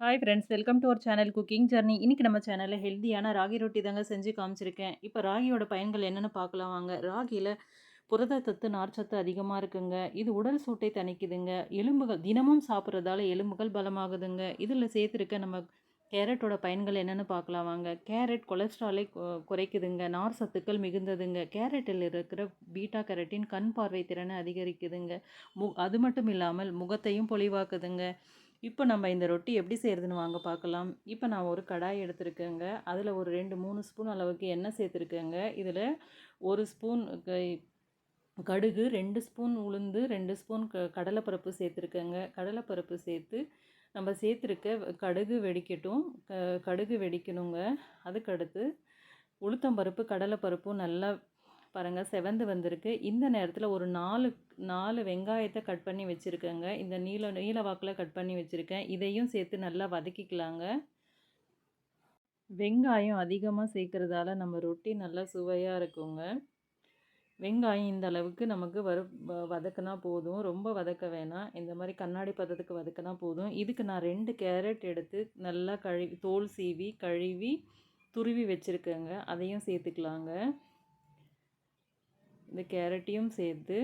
Hi friends welcome to our channel cooking journey இன்றைக்கி நம்ம சேனலில் ஹெல்த்தியான ராகி ரொட்டி தாங்க செஞ்சு காமிச்சிருக்கேன். இப்போ ராகியோட பயன்கள் என்னென்னு பார்க்கலாம் வாங்க. ராகியில் புரதச்சத்து நார்ச்சத்து அதிகமாக இருக்குங்க. இது உடல் சூட்டை தணிக்குதுங்க. எலும்புகள் தினமும் சாப்பிட்றதால எலும்புகள் பலமாகுதுங்க. இதில் சேர்த்துருக்க நம்ம கேரட்டோட பயன்கள் என்னென்னு பார்க்கலாம் வாங்க. கேரட் கொலஸ்ட்ராலை குறைக்குதுங்க. நார் சத்துக்கள் மிகுந்ததுங்க. கேரட்டில் இருக்கிற பீட்டா கேரட்டின் கண் பார்வை திறனை அதிகரிக்குதுங்க. மு அது மட்டும் இல்லாமல் முகத்தையும் பொலிவாக்குதுங்க. இப்போ நம்ம இந்த ரொட்டி எப்படி செய்கிறதுன்னு வாங்க பார்க்கலாம் இப்போ நான் ஒரு கடாய் எடுத்துருக்கேங்க. அதில் ஒரு ரெண்டு மூணு ஸ்பூன் அளவுக்கு எண்ணெய் சேர்த்துருக்கேங்க. இதில் ஒரு ஸ்பூன் கடுகு ரெண்டு ஸ்பூன் உளுந்து ரெண்டு ஸ்பூன் க கடலைப்பருப்பு சேர்த்துருக்கேங்க. கடலைப்பருப்பு சேர்த்து நம்ம சேர்த்துருக்க கடுகு வெடிக்கட்டும். க கடுகு வெடிக்கணுங்க. அதுக்கடுத்து உளுத்தம்பருப்பு கடலைப்பருப்பும் நல்லா பாருங்கள் செவந்து வந்திருக்கு. இந்த நேரத்தில் ஒரு நாலு நாலு வெங்காயத்தை கட் பண்ணி வச்சுருக்கேங்க. இந்த நீல நீல வாக்கில் கட் பண்ணி வச்சுருக்கேன். இதையும் சேர்த்து நல்லா வதக்கிக்கலாங்க. வெங்காயம் அதிகமாக சேர்க்குறதால நம்ம ரொட்டி நல்லா சுவையாக இருக்குங்க. வெங்காயம் இந்த அளவுக்கு நமக்கு வறு வதக்கினா போதும். ரொம்ப வதக்க வேணாம். இந்த மாதிரி கண்ணாடி பதத்துக்கு வதக்கினா போதும். இதுக்கு நான் ரெண்டு கேரட் எடுத்து நல்லா கழுவி தோல் சீவி கழுவி துருவி வச்சுருக்கேங்க. அதையும் சேர்த்துக்கலாங்க. இந்த கேரட்டையும் சேர்த்து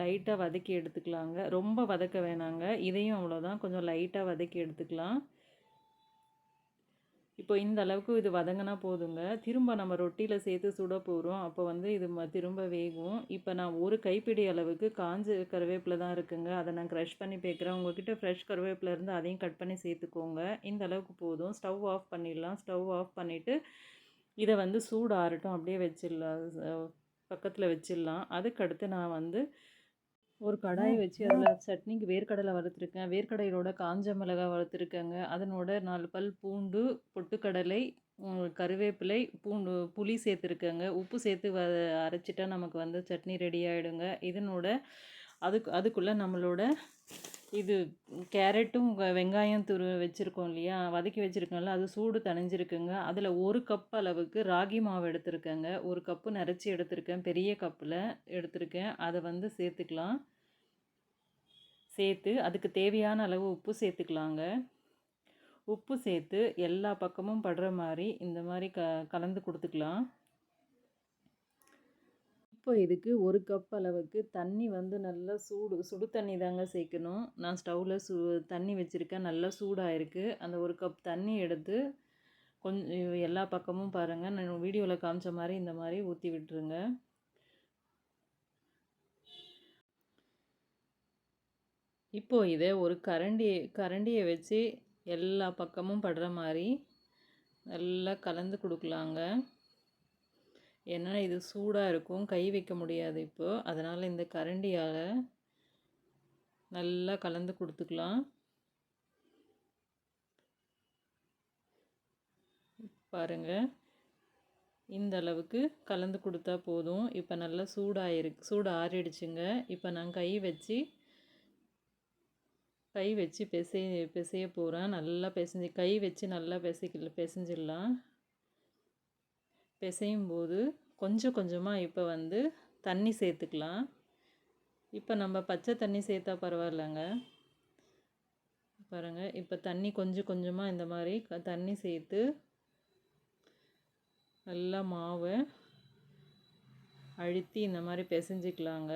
லைட்டாக வதக்கி எடுத்துக்கலாங்க. ரொம்ப வதக்க வேணாங்க. இதையும் அவ்வளோதான் கொஞ்சம் லைட்டாக வதக்கி எடுத்துக்கலாம். இப்போ இந்த அளவுக்கு இது வதங்கினா போதுங்க. திரும்ப நம்ம ரொட்டியில் சேர்த்து சுட போகிறோம் அப்போ வந்து இது ம திரும்ப வேகும். இப்போ நான் ஒரு கைப்பிடி அளவுக்கு காஞ்ச கருவேப்பிலை தான் இருக்குங்க. அதை நான் க்ரஷ் பண்ணி பேக்கிறேன். உங்கள்கிட்ட ஃப்ரெஷ் கருவேப்பிலை இருந்து அதையும் கட் பண்ணி சேர்த்துக்கோங்க. இந்த அளவுக்கு போதும். ஸ்டவ் ஆஃப் பண்ணிடலாம். ஸ்டவ் ஆஃப் பண்ணிவிட்டு இதை வந்து சூடு ஆறட்டும். அப்படியே வச்சிடலாம். பக்கத்தில் வச்சிடலாம். அதுக்கடுத்து நான் வந்து ஒரு கடாயை வச்சு அதில் சட்னிக்கு வேர்க்கடலை வறுத்துருக்கேன். வேர்க்கடலையோட காஞ்ச மிளகாய் வறுத்துருக்கேங்க. அதனோட நாலு பல் பூண்டு பொட்டுக்கடலை கருவேப்பிலை பூண்டு புளி சேர்த்துருக்கேங்க. உப்பு சேர்த்து வ அரைச்சிட்டா நமக்கு வந்து சட்னி ரெடி ஆகிடுங்க இதனோட அதுக்கு அதுக்குள்ளே நம்மளோட இது கேரட்டும் வெங்காயம் துரு வச்சுருக்கோம் இல்லையா? வதக்கி வச்சுருக்கோம்ல அது சூடு தணிஞ்சிருக்குங்க. அதில் ஒரு கப் அளவுக்கு ராகி மாவு எடுத்திருக்கேங்க. ஒரு கப்பு நிறச்சி எடுத்திருக்கேன். பெரிய கப்பில் எடுத்திருக்கேன். அதை வந்து சேர்த்துக்கலாம். சேர்த்து அதுக்கு தேவையான அளவு உப்பு சேர்த்துக்கலாங்க. உப்பு சேர்த்து எல்லா பக்கமும் படுற மாதிரி இந்த மாதிரி க கலந்து கொடுத்துக்கலாம். இப்போ இதுக்கு ஒரு கப் அளவுக்கு தண்ணி வந்து நல்லா சூடு சுடு தண்ணி தாங்க சேர்க்கணும் நான் ஸ்டவ்வில் சூ தண்ணி வச்சுருக்கேன். நல்லா சூடாக இருக்குது அந்த ஒரு கப் தண்ணி எடுத்து கொஞ்சம் எல்லா பக்கமும் பாருங்கள் நான் வீடியோவில் காமிச்ச மாதிரி இந்த மாதிரி ஊற்றி விட்டுருங்க. இப்போது இதை ஒரு கரண்டி கரண்டியை வச்சு எல்லா பக்கமும் படுற மாதிரி நல்லா கலந்து கொடுக்கலாங்க. ஏன்னா இது சூடாக இருக்கும் கை வைக்க முடியாது இப்போது அதனால் இந்த கரண்டியால் நல்லா கலந்து கொடுத்துக்கலாம். பாருங்கள் இந்த அளவுக்கு கலந்து கொடுத்தா போதும். இப்போ நல்லா சூடாகிருக்கு சூடு ஆறிடுச்சுங்க. இப்போ நான் கை வச்சு கை வச்சு பிசை பிசைய போகிறேன் நல்லா பிசைஞ்சு கை வச்சு நல்லா பிசைக்கல பிசைஞ்சிடலாம். பிசையும் போது கொஞ்சம் கொஞ்சமாக இப்போ வந்து தண்ணி சேர்த்துக்கலாம். இப்போ நம்ம பச்சை தண்ணி சேர்த்தா பரவாயில்லைங்க. பாருங்கள் இப்போ தண்ணி கொஞ்சம் கொஞ்சமாக இந்த மாதிரி தண்ணி சேர்த்து நல்லா மாவை அழுத்தி இந்த மாதிரி பிசைஞ்சிக்கலாங்க.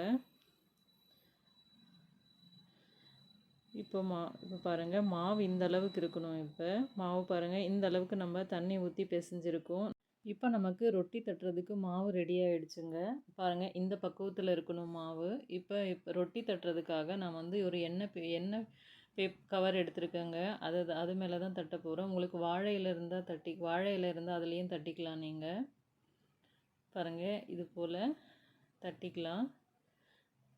இப்போ மா இப்போ பாருங்கள் மாவு இந்த அளவுக்கு இருக்கணும் இப்போ. மாவு பாருங்கள் இந்த அளவுக்கு நம்ம தண்ணி ஊற்றி பிசைஞ்சிருக்கோம். இப்போ நமக்கு ரொட்டி தட்டுறதுக்கு மாவு ரெடி ஆகிடுச்சுங்க பாருங்கள் இந்த பக்குவத்தில் இருக்கணும் மாவு. இப்போ இப்போ ரொட்டி தட்டுறதுக்காக நான் வந்து ஒரு எண்ணெய் எண்ணெய் பேப் கவர் எடுத்துருக்கேங்க. அது அது மேலே தான் தட்ட போகிறோம் உங்களுக்கு வாழையில் இருந்தால் தட்டி வாழையில் இருந்தால் அதுலேயும் தட்டிக்கலாம் நீங்கள் பாருங்கள் இது போல் தட்டிக்கலாம்.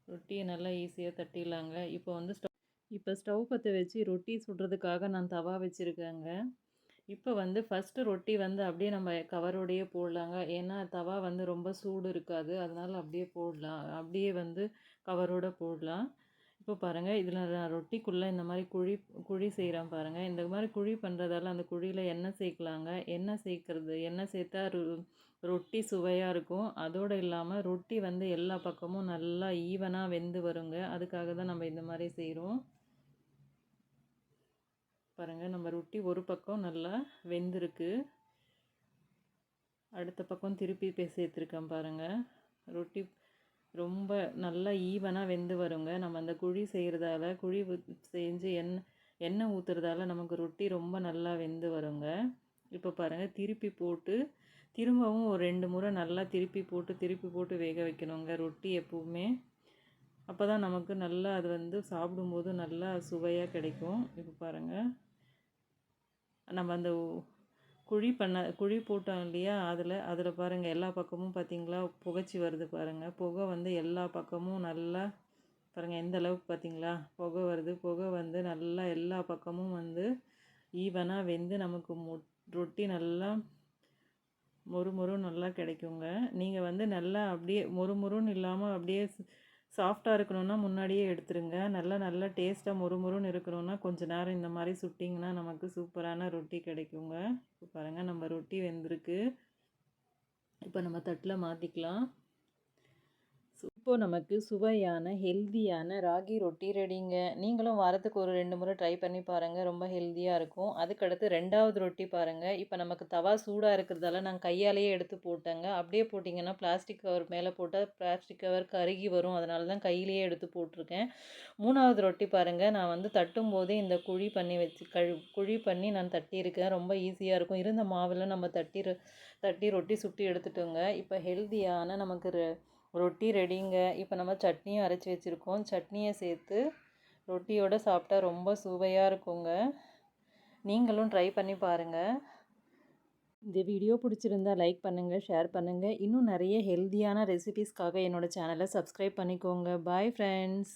ரொட்டியை நல்லா ஈஸியாக தட்டிடலாங்க. இப்போ வந்து ஸ்டவ் இப்போ ஸ்டவ் பற்ற வச்சு ரொட்டி சுடுறதுக்காக நான் தவா வச்சுருக்கேங்க. இப்போ வந்து ஃபஸ்ட்டு ரொட்டி வந்து அப்படியே நம்ம கவரோடையே போடலாங்க. ஏன்னா தவா வந்து ரொம்ப சூடு இருக்காது. அதனால் அப்படியே போடலாம். அப்படியே வந்து கவரோடு போடலாம். இப்போ பாருங்கள் இதில் நான் ரொட்டிக்குள்ளே இந்த மாதிரி குழி குழி செய்கிறேன் பாருங்கள் இந்த மாதிரி குழி பண்ணுறதால அந்த குழியில் எண்ணெய் சேர்க்கலாங்க. எண்ணெய் சேர்க்குறது எண்ணெய் சேர்த்தா ரொட்டி சுவையாக இருக்கும். அதோடு இல்லாமல் ரொட்டி வந்து எல்லா பக்கமும் நல்லா ஈவனாக வெந்து வருங்க. அதுக்காக தான் நம்ம இந்த மாதிரி செய்கிறோம். பாருங்கள் நம்ம ரொட்டி ஒரு பக்கம் நல்லா வெந்திருக்கு. அடுத்த பக்கம் திருப்பி சேர்த்துருக்கேன் பாருங்கள் ரொட்டி ரொம்ப நல்லா ஈவனாக வெந்து வருங்க. நம்ம அந்த குழி செய்கிறதால குழி செஞ்சு எண்ணெய் எண்ணெய் ஊற்றுறதால நமக்கு ரொட்டி ரொம்ப நல்லா வெந்து வருங்க. இப்போ பாருங்கள் திருப்பி போட்டு திரும்பவும் ஒரு ரெண்டு முறை நல்லா திருப்பி போட்டு திருப்பி போட்டு வேக வைக்கணுங்க ரொட்டி எப்போவுமே. அப்போ தான் நமக்கு நல்லா அது வந்து சாப்பிடும்போது நல்லா சுவையாக கிடைக்கும். இப்போ பாருங்கள் நம்ம அந்த குழி பண்ண குழி போட்டோம் இல்லையா? அதில் அதில் பாருங்கள் எல்லா பக்கமும் பார்த்தீங்களா புகைச்சி வருது பாருங்கள் புகை வந்து எல்லா பக்கமும் நல்லா பாருங்கள் எந்த அளவுக்கு பார்த்தீங்களா புகை வருது புகை வந்து நல்லா எல்லா பக்கமும் வந்து ஈவனாக வெந்து நமக்கு மொ ரொட்டி நல்லா மொறு மொறு நல்லா கிடைக்குங்க. நீங்கள் வந்து நல்லா அப்படியே மொறு மொறுன்னு இல்லாமல் அப்படியே சாஃப்டாக இருக்கணும்னா முன்னாடியே எடுத்துருங்க. நல்லா நல்லா டேஸ்ட்டாக மொறு மொறுன்னு இருக்கணும்னா கொஞ்ச நேரம் இந்த மாதிரி சுட்டிங்கன்னா நமக்கு சூப்பரான ரொட்டி கிடைக்குங்க. இப்போ பாருங்கள் நம்ம ரொட்டி வெந்திருக்கு. இப்போ நம்ம தட்டில் மாற்றிக்கலாம் இப்போது நமக்கு சுவையான ஹெல்தியான ராகி ரொட்டி ரெடிங்க. நீங்களும் வாரத்துக்கு ஒரு ரெண்டு முறை ட்ரை பண்ணி பாருங்கள் ரொம்ப ஹெல்த்தியாக இருக்கும். அதுக்கடுத்து ரெண்டாவது ரொட்டி பாருங்கள் இப்போ நமக்கு தவா சூடாக இருக்கிறதால நான் கையாலேயே எடுத்து போட்டேங்க. அப்படியே போட்டிங்கன்னா பிளாஸ்டிக் கவர் மேலே போட்டால் பிளாஸ்டிக் கவர் கருகி வரும். அதனால தான் கையிலேயே எடுத்து போட்டிருக்கேன். மூணாவது ரொட்டி பாருங்கள் நான் வந்து தட்டும் போதே இந்த குழி பண்ணி வச்சு கழு குழி பண்ணி நான் தட்டியிருக்கேன். ரொம்ப ஈஸியாக இருக்கும். இருந்த மாவில் நம்ம தட்டி தட்டி ரொட்டி சுட்டி எடுத்துட்டோங்க. இப்போ ஹெல்தியான நமக்கு ரொட்டி ரெடிங்க. இப்போ நம்ம சட்னியும் அரைச்சி வச்சுருக்கோம். சட்னியை சேர்த்து ரொட்டியோட சாப்பிட்டா ரொம்ப சுவையாக இருக்குங்க. நீங்களும் ட்ரை பண்ணி பாருங்கள் இந்த வீடியோ பிடிச்சிருந்தா லைக் பண்ணுங்கள் ஷேர் பண்ணுங்கள் இன்னும் நிறைய ஹெல்தியான ரெசிபீஸ்க்காக என்னோட சேனலை சப்ஸ்கிரைப் பண்ணிக்கோங்க. Bye friends